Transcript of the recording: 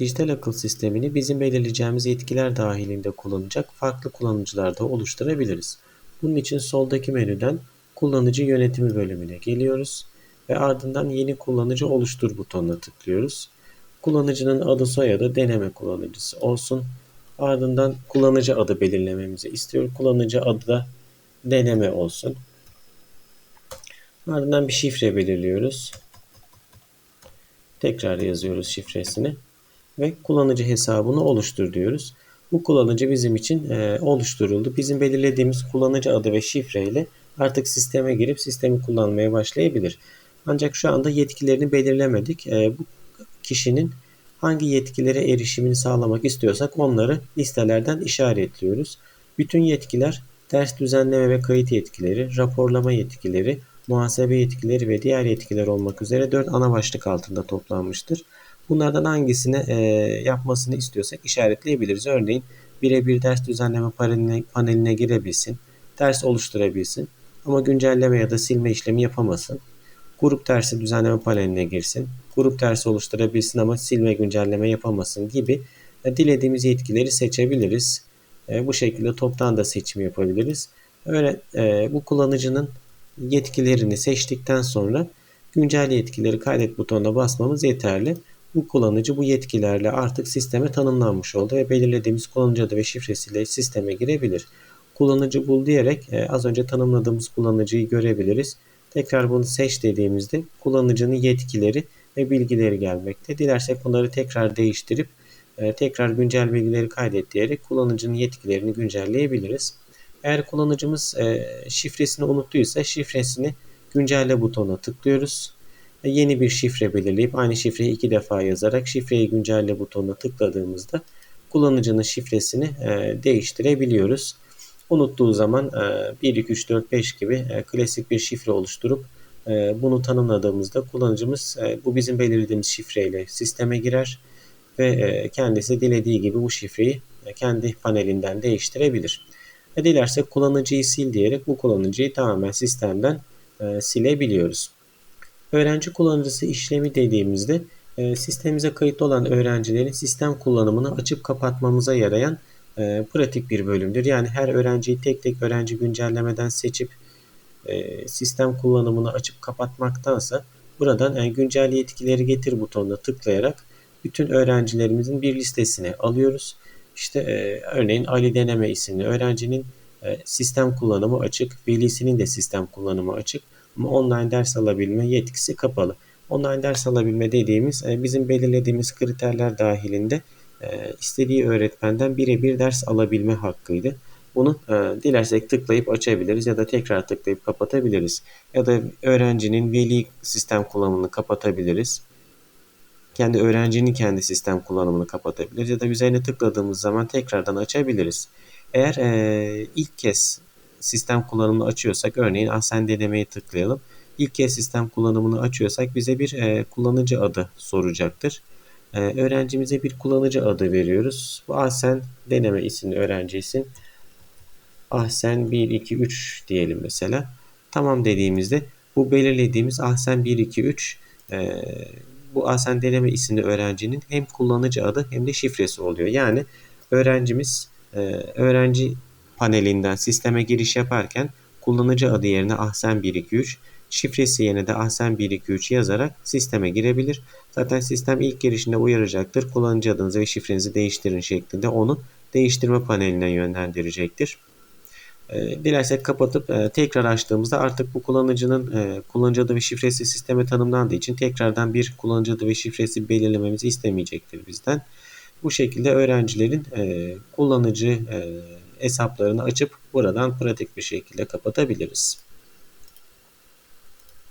Dijital akıl sistemini bizim belirleyeceğimiz yetkiler dahilinde kullanacak farklı kullanıcılar da oluşturabiliriz. Bunun için soldaki menüden kullanıcı yönetimi bölümüne geliyoruz ve ardından yeni kullanıcı oluştur butonuna tıklıyoruz. Kullanıcının adı soyadı deneme kullanıcısı olsun. Ardından kullanıcı adı belirlememizi istiyor. Kullanıcı adı da deneme olsun. Ardından bir şifre belirliyoruz. Tekrar yazıyoruz şifresini ve kullanıcı hesabını oluştur diyoruz. Bu kullanıcı bizim için e, oluşturuldu. Bizim belirlediğimiz kullanıcı adı ve şifreyle artık sisteme girip sistemi kullanmaya başlayabilir. Ancak şu anda yetkilerini belirlemedik. E, bu kişinin hangi yetkilere erişimini sağlamak istiyorsak onları listelerden işaretliyoruz. Bütün yetkiler ders düzenleme ve kayıt yetkileri, raporlama yetkileri, muhasebe yetkileri ve diğer yetkiler olmak üzere 4 ana başlık altında toplanmıştır. Bunlardan hangisini e, yapmasını istiyorsak işaretleyebiliriz. Örneğin birebir ders düzenleme paneline, paneline girebilsin, ders oluşturabilsin ama güncelleme ya da silme işlemi yapamasın. Grup dersi düzenleme paneline girsin, grup dersi oluşturabilsin ama silme güncelleme yapamasın gibi e, dilediğimiz yetkileri seçebiliriz. E, bu şekilde toptan da seçim yapabiliriz. Öyle e, bu kullanıcının yetkilerini seçtikten sonra güncel yetkileri kaydet butonuna basmamız yeterli. Bu kullanıcı bu yetkilerle artık sisteme tanımlanmış oldu ve belirlediğimiz kullanıcı adı ve şifresiyle sisteme girebilir. Kullanıcı bul diyerek e, az önce tanımladığımız kullanıcıyı görebiliriz. Tekrar bunu seç dediğimizde kullanıcının yetkileri ve bilgileri gelmekte. Dilersek bunları tekrar değiştirip e, tekrar güncel bilgileri kaydet diyerek kullanıcının yetkilerini güncelleyebiliriz. Eğer kullanıcımız e, şifresini unuttuysa şifresini güncelle butonuna tıklıyoruz. E, yeni bir şifre belirleyip aynı şifreyi iki defa yazarak şifreyi güncelle butonuna tıkladığımızda kullanıcının şifresini e, değiştirebiliyoruz. Unuttuğu zaman 1, 2, 3, 4, 5 gibi klasik bir şifre oluşturup bunu tanımladığımızda kullanıcımız bu bizim belirlediğimiz şifreyle sisteme girer ve kendisi dilediği gibi bu şifreyi kendi panelinden değiştirebilir. Ve dilersek kullanıcıyı sil diyerek bu kullanıcıyı tamamen sistemden e, silebiliyoruz. Öğrenci kullanıcısı işlemi dediğimizde e, sistemimize kayıtlı olan öğrencilerin sistem kullanımını açıp kapatmamıza yarayan e, pratik bir bölümdür. Yani her öğrenciyi tek tek öğrenci güncellemeden seçip e, sistem kullanımını açıp kapatmaktansa buradan yani güncel yetkileri getir butonuna tıklayarak bütün öğrencilerimizin bir listesini alıyoruz işte örneğin Ali Deneme isimli öğrencinin sistem kullanımı açık, velisinin de sistem kullanımı açık ama online ders alabilme yetkisi kapalı. Online ders alabilme dediğimiz e, bizim belirlediğimiz kriterler dahilinde e, istediği öğretmenden birebir ders alabilme hakkıydı. Bunu e, dilersek tıklayıp açabiliriz ya da tekrar tıklayıp kapatabiliriz. Ya da öğrencinin veli sistem kullanımını kapatabiliriz kendi öğrencinin kendi sistem kullanımını kapatabiliriz ya da üzerine tıkladığımız zaman tekrardan açabiliriz. Eğer ilk kez sistem kullanımını açıyorsak örneğin Ahsen denemeyi tıklayalım. İlk kez sistem kullanımını açıyorsak bize bir e, kullanıcı adı soracaktır. E, öğrencimize bir kullanıcı adı veriyoruz. Bu Ahsen deneme isimli öğrenci isim. Ahsen 1, 2, 3 diyelim mesela. Tamam dediğimizde bu belirlediğimiz Ahsen 1, 2, 3 e, bu Asen Deneme isimli öğrencinin hem kullanıcı adı hem de şifresi oluyor. Yani öğrencimiz e, öğrenci panelinden sisteme giriş yaparken kullanıcı adı yerine ahsen123, şifresi yerine de ahsen123 yazarak sisteme girebilir. Zaten sistem ilk girişinde uyaracaktır. Kullanıcı adınızı ve şifrenizi değiştirin şeklinde onu değiştirme paneline yönlendirecektir. E, dilersek kapatıp e, tekrar açtığımızda artık bu kullanıcının e, kullanıcı adı ve şifresi sisteme tanımlandığı için tekrardan bir kullanıcı adı ve şifresi belirlememizi istemeyecektir bizden. Bu şekilde öğrencilerin e, kullanıcı e, hesaplarını açıp buradan pratik bir şekilde kapatabiliriz.